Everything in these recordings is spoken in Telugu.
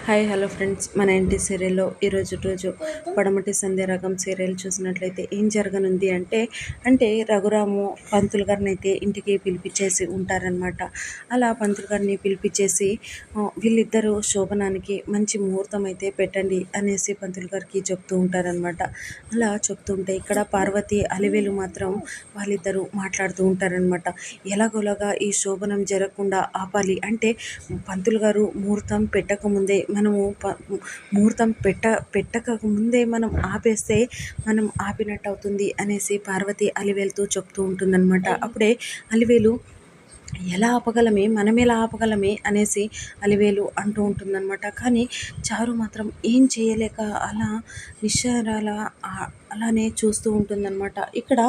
Hi hello friends. మన ఇంటి సీరియల్లో ఈరోజు రోజు పడమటి సంధ్యారాగం సీరియల్ చూసినట్లయితే ఏం జరగనుంది అంటే అంటే రఘురాము పంతులు గారిని అయితే ఇంటికి పిలిపించేసి ఉంటారనమాట అలా పంతులు గారిని పిలిపించేసి వీళ్ళిద్దరూ శోభనానికి మంచి ముహూర్తం అయితే పెట్టండి అనేసి పంతులు గారికి చెప్తూ ఉంటారనమాట అలా చెప్తుంటే ఇక్కడ పార్వతి అలివేలు మాత్రం వాళ్ళిద్దరూ మాట్లాడుతూ ఉంటారనమాట ఎలాగోలాగా ఈ శోభనం జరగకుండా ఆపాలి అంటే పంతులు గారు ముహూర్తం పెట్టకముందే మనము ముహూర్తం పెట్ట పెట్టక ముందే మనం ఆపేస్తే మనం ఆపినట్టు అవుతుంది అనేసి పార్వతి అలివేలుతో చెప్తూ ఉంటుందన్నమాట. అప్పుడే అలివేలు ఎలా ఆపగలమే? మనం ఎలా ఆపగలమే? అనేసి అలివేలు అంటూ ఉంటుందన్నమాట. కానీ చారు మాత్రం ఏం చేయలేక అలా నిశ్చరాల అలానే చూస్తూ ఉంటుందన్నమాట. ఇక్కడ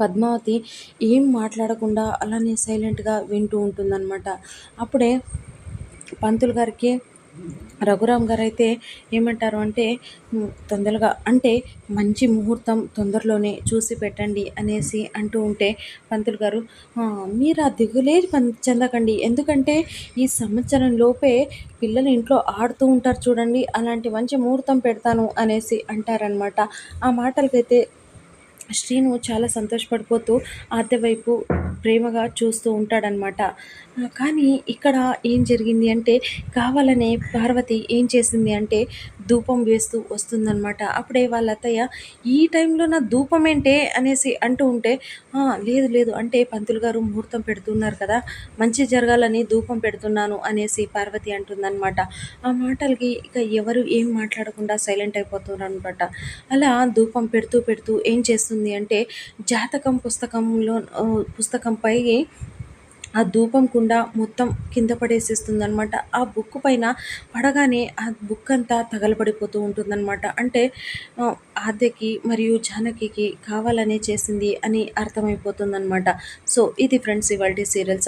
పద్మావతి ఏం మాట్లాడకుండా అలానే సైలెంట్గా వింటూ ఉంటుందన్నమాట. అప్పుడే పంతులు గారికి రఘురామ్ గారు అయితే ఏమంటారు అంటే తొందరగా అంటే మంచి ముహూర్తం తొందరలోనే చూసి పెట్టండి అనేసి అంటూ ఉంటే పంతులు గారు మీరు ఆ దిగులే చెందకండి. ఎందుకంటే ఈ సంవత్సరం లోపే పిల్లలు ఇంట్లో ఆడుతూ ఉంటారు చూడండి అలాంటి మంచి ముహూర్తం పెడతాను అనేసి అంటారనమాట ఆ మాటలకైతే శ్రీను చాలా సంతోషపడిపోతూ అత్తె వైపు ప్రేమగా చూస్తూ ఉంటాడనమాట కానీ ఇక్కడ ఏం జరిగింది అంటే కావాలనే పార్వతి ఏం చేసింది అంటే ధూపం వేస్తూ వస్తుందనమాట అప్పుడే వాళ్ళ అత్తయ్య ఈ టైంలో నా ధూపం ఏంటే? అనేసి అంటూ ఉంటే లేదు లేదు. అంటే పంతులు గారు ముహూర్తం పెడుతున్నారు కదా మంచి జరగాలని ధూపం పెడుతున్నాను అనేసి పార్వతి అంటుందన్నమాట. ఆ మాటలకి ఇక ఎవరు ఏం మాట్లాడకుండా సైలెంట్ అయిపోతున్నారు అనమాట అలా ధూపం పెడుతూ పెడుతూ ఏం చేస్తుంది అంటే జాతకం పుస్తకంలో పుస్తకంపై ఆ ధూపం కుండ మొత్తం కింద పడేసేస్తుంది అనమాట ఆ బుక్ పైన పడగానే ఆ బుక్ అంతా తగలబడిపోతూ ఉంటుందన్నమాట. అంటే ఆద్యకి మరియు జానకి కావాలనే చేసింది అని అర్థమైపోతుందన్నమాట. సో ఇది ఫ్రెండ్స్ ఇవాళ సీరియల్స్